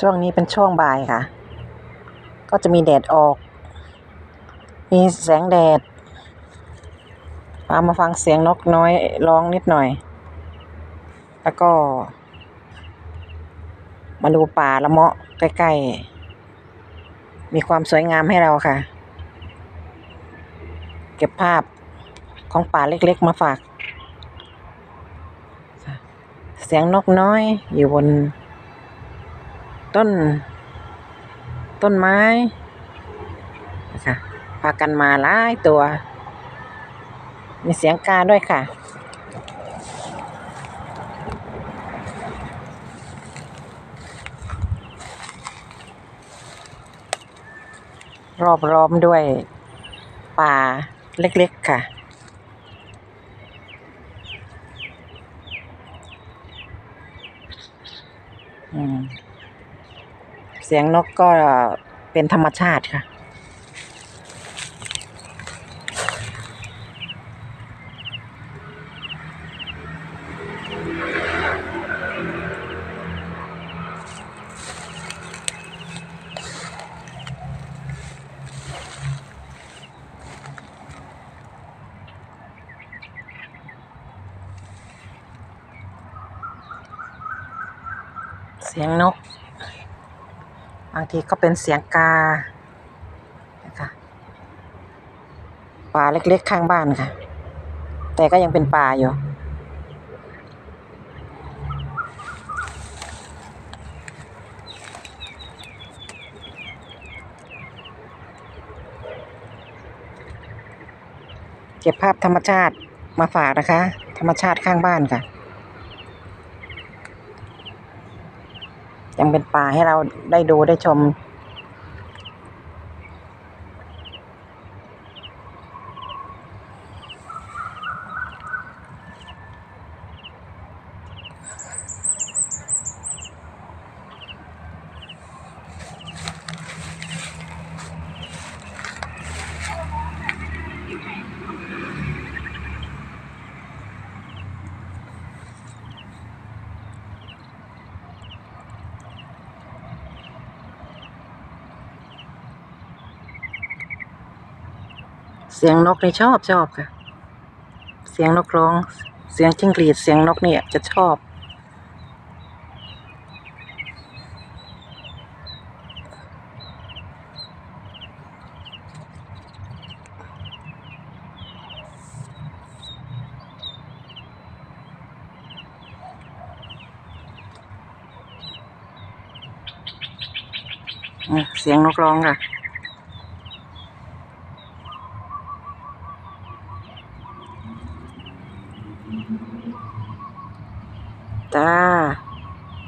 ช่วงนี้เป็นช่วงบ่ายค่ะ ก็จะมีแดดออก มีแสงแดดพามาฟังเสียงนกน้อยร้องนิดหน่อย แล้วก็ มาดูป่าละเมาะใกล้ๆ มีความสวยงามให้เราค่ะ เก็บภาพของป่าเล็กๆมาฝาก เสียงนกน้อยอยู่บน ต้น ต้นไม้นะคะพากันมาหลายตัว มีเสียงกาด้วยค่ะ รอบล้อมด้วยป่าเล็กๆค่ะอืม เสียงนกก็เป็นธรรมชาติค่ะ เสียงนก บางทีก็เป็นเสียงกานะคะป่าเล็กๆข้างบ้านค่ะ แต่ก็ยังเป็นป่าอยู่เก็บภาพธรรมชาติมาฝากนะคะ ธรรมชาติข้างบ้านค่ะ ยังเป็นป่าให้เราได้ดูได้ชม เสียงนกนี่ชอบชอบค่ะ เสียงนกร้อง เสียงจิ้งหรีดเสียงนกเนี่ยจะชอบอะเสียงนกร้องค่ะ จ้า